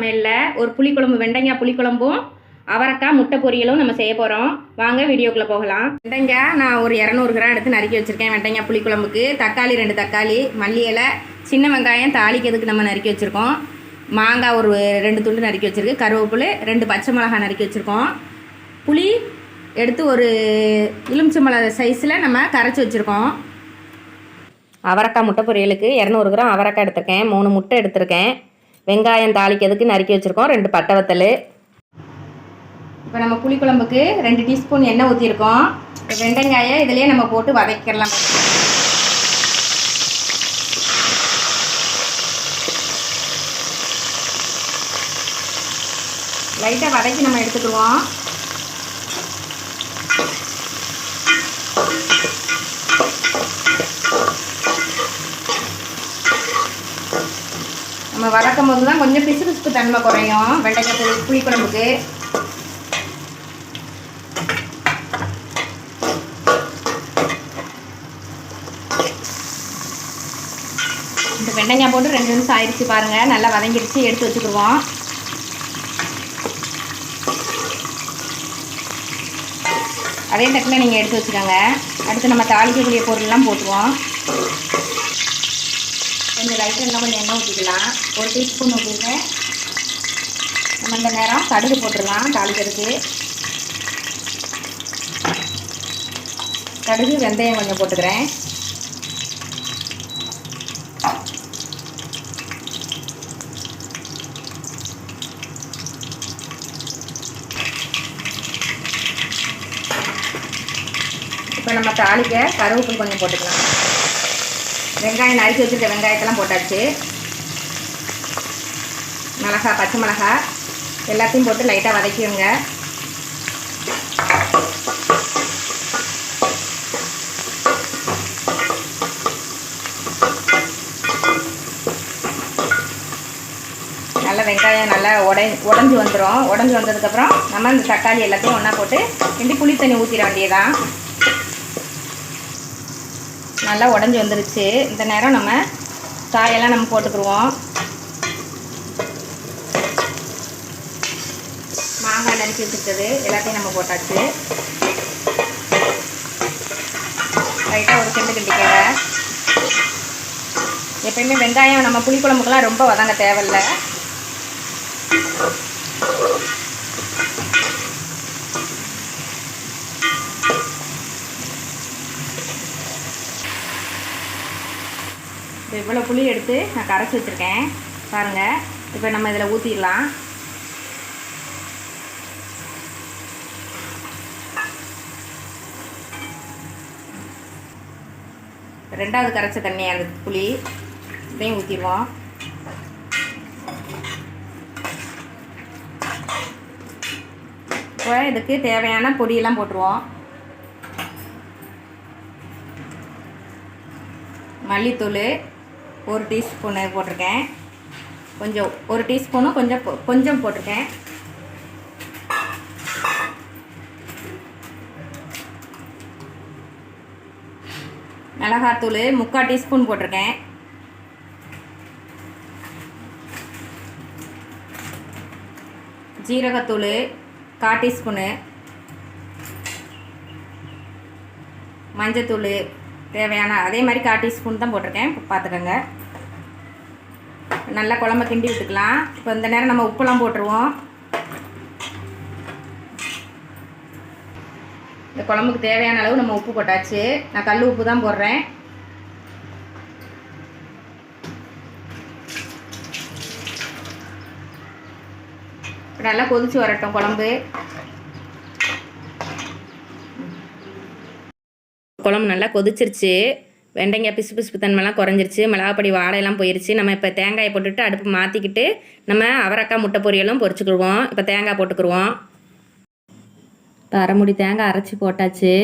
சமையலில் ஒரு புளிக்குழம்பு வெண்டைக்காய் புளிக்குழம்பும் அவரைக்காய் முட்டை பொரியலும் நம்ம செய்ய போகிறோம் வாங்க வீடியோக்குள்ளே போகலாம். வெண்டைக்காய் நான் ஒரு இரநூறு கிராம் எடுத்து நறுக்கி வச்சுருக்கேன். வெண்டைக்காய் புளிக்குழம்புக்கு தக்காளி ரெண்டு தக்காளி மல்லி இலை சின்ன வெங்காயம் தாளிக்கிறதுக்கு நம்ம நறுக்கி வச்சுருக்கோம். மாங்காய் ஒரு ரெண்டு துண்டு நறுக்கி வச்சுருக்கு. கருவேப்பிலை ரெண்டு பச்சை மிளகாய் நறுக்கி வச்சுருக்கோம். புளி எடுத்து ஒரு எலுமிச்சம்பழ சைஸில் நம்ம கரைச்சி வச்சுருக்கோம். அவரைக்காய் முட்டை பொரியலுக்கு இரநூறு கிராம் அவரக்காய் எடுத்திருக்கேன். மூணு முட்டை எடுத்திருக்கேன். வெங்காயம் தாளிக்கிறதுக்கு நறுக்கி வச்சுருக்கோம். ரெண்டு பட்டை வத்தல் இப்போ நம்ம புளிக்குழம்புக்கு ரெண்டு டீஸ்பூன் எண்ணெய் ஊற்றிருக்கோம் வெண்டைக்காயை இதிலேயே நம்ம போட்டு வதக்கிடலாம். லைட்டாக வதக்கி நம்ம எடுத்துக்குவோம் நம்ம வதக்கும் போது தான் கொஞ்சம் பிசு பிசுப்பு தன்மை குறையும். வெண்டைக்காய் புளி புளிக்குழம்புக்கு. இந்த வெண்டைக்காய் போட்டு ரெண்டு நிமிஷம் ஆயிடுச்சு பாருங்கள் நல்லா வதங்கிடுச்சு. எடுத்து வச்சுக்கிடுவோம். அதே தட்டில் நீங்கள் எடுத்து வச்சுக்கோங்க. அடுத்து நம்ம தாளிக்கக்கூடிய பொருள்லாம் போட்டுருவோம் கொஞ்சம் லைட்டாக இன்னும் கொஞ்சம் எண்ணெய் ஊற்றிக்கலாம் ஒரு டீஸ்பூன் ஊற்றிருக்கேன் நம்ம இந்த நேரம் கடுகு போட்டுடலாம் தாளிக்கிறதுக்கு. கடுகு வெந்தயம் கொஞ்சம் போட்டுக்கிறேன். இப்போ நம்ம தாளிக்க கருவேப்பில் கொஞ்சம் போட்டுக்கலாம். வெங்காயம் நறுக்கி வச்சுருக்க வெங்காயத்தெல்லாம் போட்டாச்சு. மிளகா பச்சை மிளகா எல்லாத்தையும் போட்டு லைட்டாக வதக்கிடுங்க. நல்லா வெங்காயம் நல்லா உடை உடஞ்சி வந்துடும் உடஞ்சி வந்ததுக்கப்புறம் நம்ம இந்த தக்காளி எல்லாத்தையும் ஒன்றா போட்டு ரெண்டு புளி தண்ணி ஊற்றிட வேண்டியதான் நல்லா உடஞ்சி வந்துருச்சு. இந்த நேரம் நம்ம காயெல்லாம் நம்ம போட்டுக்குருவோம். மாங்காய் நறுக்கி வச்சுருக்குது எல்லாத்தையும் நம்ம போட்டாச்சு. லைட்டாக ஒரு செண்டு கிண்டிக்கங்க. எப்பயுமே வெங்காயம் நம்ம புளிக்குழம்புக்கெல்லாம் ரொம்ப வதங்க தேவையில்ல. இப்போ இவ்வளோ புளி எடுத்து நான் கரைச்சி வச்சுருக்கேன். பாருங்கள் இப்போ நம்ம இதில் ஊற்றிடலாம் ரெண்டாவது கரைச்ச தண்ணி அந்த புளி. இதையும் ஊற்றிடுவோம் இப்போ இதுக்கு தேவையான பொடியெல்லாம் போட்டுருவோம். மல்லித்தூள் ஒரு டீஸ்பூனு போட்டிருக்கேன். கொஞ்சம் ஒரு டீஸ்பூனும் கொஞ்சம் கொஞ்சம் போட்டிருக்கேன். மிளகாத்தூள் முக்கால் டீஸ்பூன் போட்டிருக்கேன். ஜீரகத்தூள் கால் டீஸ்பூனு. மஞ்சத்தூள் தேவையான அதே மாதிரி கால் டீஸ்பூன் தான் போட்டிருக்கேன். பார்த்துக்கோங்க. நல்லா குழம்ப கிண்டி விட்டுக்கலாம். இப்போ இந்த நேரம் நம்ம உப்பெல்லாம் போட்டுருவோம். இந்த குழம்புக்கு தேவையான அளவு நம்ம உப்பு போட்டாச்சு. நான் கல் உப்பு தான் போடுறேன். நல்லா கொதிச்சு வரட்டும் குழம்பு. குழம்பு நல்லா கொதிச்சிருச்சு. வெண்டைங்காய் பிசு பிசுப்பு தன்மைலாம் குறைஞ்சிருச்சு. மிளகாப்பொடி வாடையெல்லாம் போயிருச்சு. நம்ம இப்போ தேங்காயை போட்டுட்டு அடுப்பு மாற்றிக்கிட்டு நம்ம அவரைக்காய் முட்டை பொரியலும் பொரிச்சுக்கிடுவோம். இப்போ தேங்காய் போட்டுக்குருவோம் இப்போ அரைமுடி தேங்காய் அரைச்சி போட்டாச்சு.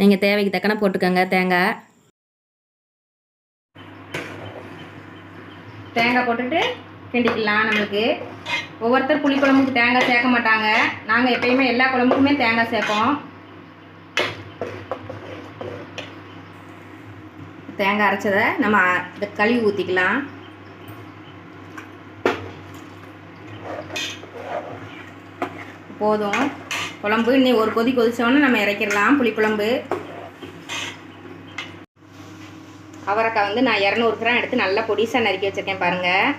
நீங்கள் தேவைக்கு தக்கன போட்டுக்கோங்க தேங்காய். தேங்காய் போட்டுட்டு கிண்டிக்கலாம் நம்மளுக்கு. ஒவ்வொருத்தர் புளி குழம்புக்கு தேங்காய் சேர்க்க மாட்டாங்க. நாங்கள் எப்பயுமே எல்லா குழம்புக்குமே தேங்காய் சேர்ப்போம். தேங்காய் அரைச்சதை நம்ம இதை கழுவி ஊற்றிக்கலாம் போதும். குழம்பு இன்னும் ஒரு கொதி கொதித்தோடனே நம்ம இறக்கிடலாம். புளிக்குழம்பு. அவரைக்காய் வந்து நான் இரநூறு கிராம் எடுத்து நல்லா பொடிசாக நறுக்கி வச்சுருக்கேன் பாருங்கள்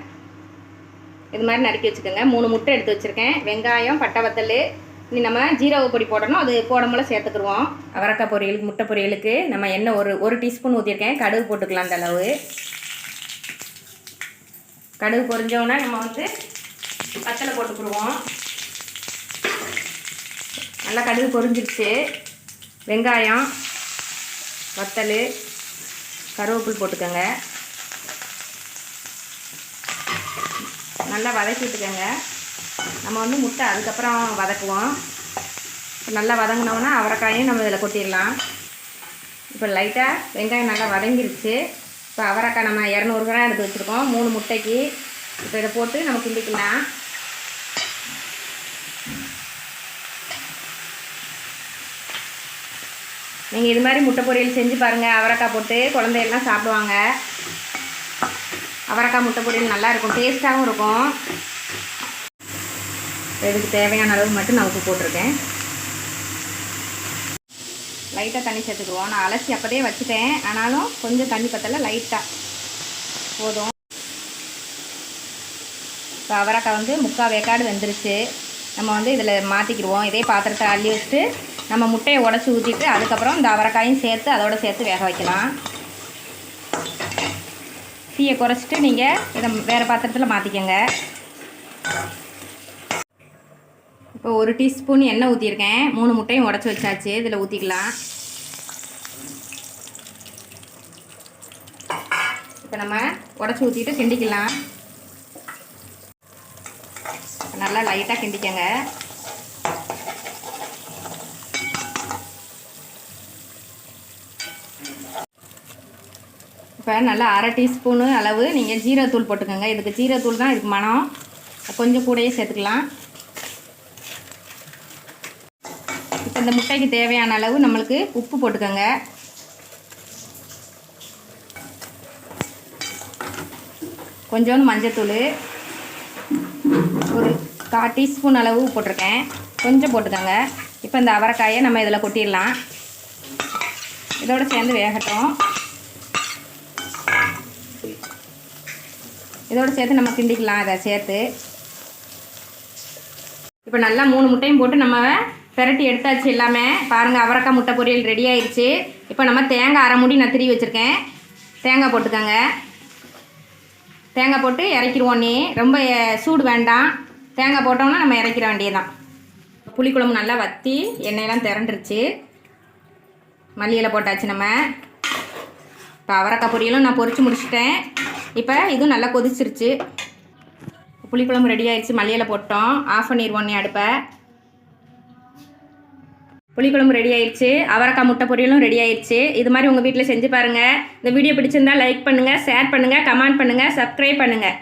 இது மாதிரி நறுக்கி வச்சுக்கோங்க. மூணு முட்டை எடுத்து வச்சுருக்கேன். வெங்காயம் பட்டை வத்தல் இனி நம்ம ஜீரக பொடி போடணும். அது போடும்போல சேர்த்துக்குருவோம். அவரக்காய் பொரியலுக்கு முட்டை பொரியலுக்கு நம்ம எண்ணெய் ஒரு ஒரு டீஸ்பூன் ஊற்றிருக்கேன் கடுகு போட்டுக்கலாம் அந்த அளவு. கடுகு பொரிஞ்சோன்னா நம்ம வந்து பத்தலை போட்டுக்குருவோம். நல்லா கடுகு பொரிஞ்சிருச்சு. வெங்காயம் வத்தல் கருவேப்பில் போட்டுக்கோங்க. நல்லா வதக்கி விட்டுக்கோங்க. நம்ம வந்து முட்டை அதுக்கப்புறம் வதக்குவோம். நல்லா வதங்கினோன்னா அவரைக்காயும் நம்ம இதில் கொட்டிடலாம். இப்போ லைட்டாக வெங்காயம் நல்லா வதங்கிருச்சு. இப்போ அவரைக்காய் நம்ம இரநூறு கிராம் எடுத்து வச்சுருக்கோம். மூணு முட்டைக்கு. இப்போ இதை போட்டு நம்ம கிண்டிக்கலாம். நீங்கள் இது மாதிரி முட்டை பொரியல் செஞ்சு பாருங்கள் அவரைக்காய் போட்டு குழந்தையெல்லாம் சாப்பிடுவாங்க. அவரைக்காய் முட்டை பொரியல் நல்லாயிருக்கும் டேஸ்ட்டாகவும் இருக்கும். இதுக்கு தேவையான அளவு மட்டும் நான் உப்பு போட்டிருக்கேன். லைட்டாக தண்ணி சேர்த்துக்குவோம். நான் அலசி அப்போதே வச்சுட்டேன். ஆனாலும் கொஞ்சம் தண்ணி பத்தல லைட்டாக போதும். இப்போ அவரைக்காய் வந்து முக்கால் வேக்காடு வெந்துருச்சு. நம்ம வந்து இதில் மாற்றிக்கிடுவோம் இதே பாத்திரத்தை அள்ளி வச்சுட்டு நம்ம முட்டையை உடச்சி ஊற்றிட்டு அதுக்கப்புறம் இந்த அவரைக்காயும் சேர்த்து அதோட சேர்த்து வேக வைக்கலாம். தீயை குறைச்சிட்டு நீங்கள் இதை வேறு பாத்திரத்தில் மாற்றிக்கோங்க இப்போ ஒரு டீஸ்பூன் எண்ணெய் ஊற்றிருக்கேன் மூணு முட்டையும் உடச்சி வச்சாச்சு. இதில் ஊற்றிக்கலாம் இப்போ நம்ம உடச்சி ஊற்றிட்டு கிண்டிக்கலாம். நல்லா லைட்டாக கிண்டிக்கங்க. இப்போ நல்லா அரை டீஸ்பூனு அளவு. நீங்கள் ஜீரத்தூள் போட்டுக்கோங்க. இதுக்கு ஜீரத்தூள் தான் இதுக்கு மனம் கொஞ்சம் கூடயே சேர்த்துக்கலாம். அந்த முட்டைக்கு தேவையான அளவு நம்மளுக்கு உப்பு போட்டுக்கோங்க. கொஞ்சோண்டு மஞ்சத்தூள். ஒரு கால் டீஸ்பூன் அளவு போட்டிருக்கேன். கொஞ்சம் போட்டுக்கோங்க. இப்போ இந்த அவரைக்காயை நம்ம இதில் கொட்டிடலாம். இதோடு சேர்ந்து வேகட்டும். இதோடு சேர்த்து நம்ம கிண்டிக்கலாம் இதை சேர்த்து. இப்போ நல்லா மூணு முட்டையும் போட்டு நம்ம பெரட்டி எடுத்தாச்சு எல்லாமே. பாருங்கள் அவரைக்காய் முட்டை பொரியல் ரெடி ஆயிடுச்சு இப்போ நம்ம தேங்காய் அரை மூடி நான் திருவி வச்சுருக்கேன். தேங்காய் போட்டுக்கோங்க. தேங்காய் போட்டு இறக்கிடுவோம் நீ. ரொம்ப சூடு வேண்டாம். தேங்காய் போட்டோம்னா நம்ம இறக்கிற வேண்டியதுதான். புளிக்குழம்பு நல்லா வற்றி எண்ணெயெல்லாம் திரண்டுருச்சு. மல்லியில் இலை போட்டாச்சு நம்ம. இப்போ அவரைக்காய் பொரியலும் நான் பொறிச்சு முடிச்சிட்டேன். இப்போ இதுவும் நல்லா கொதிச்சிருச்சு. புளிக்குழம்பு ரெடி ஆயிடுச்சு மல்லியில் போட்டோம். ஆஃப் பண்ணிடுவோம் நீ அடுப்பை. புளிக்குழம்பு ரெடி ஆயிடுச்சு அவரைக்காய் முட்டை பொரியலும் ரெடி ஆயிடுச்சு இது மாதிரி உங்கள் வீட்டில் செஞ்சு பாருங்கள் இந்த வீடியோ பிடிச்சிருந்தா லைக் பண்ணுங்கள் ஷேர் பண்ணுங்கள் கமெண்ட் பண்ணுங்கள் சப்ஸ்கிரைப் பண்ணுங்கள்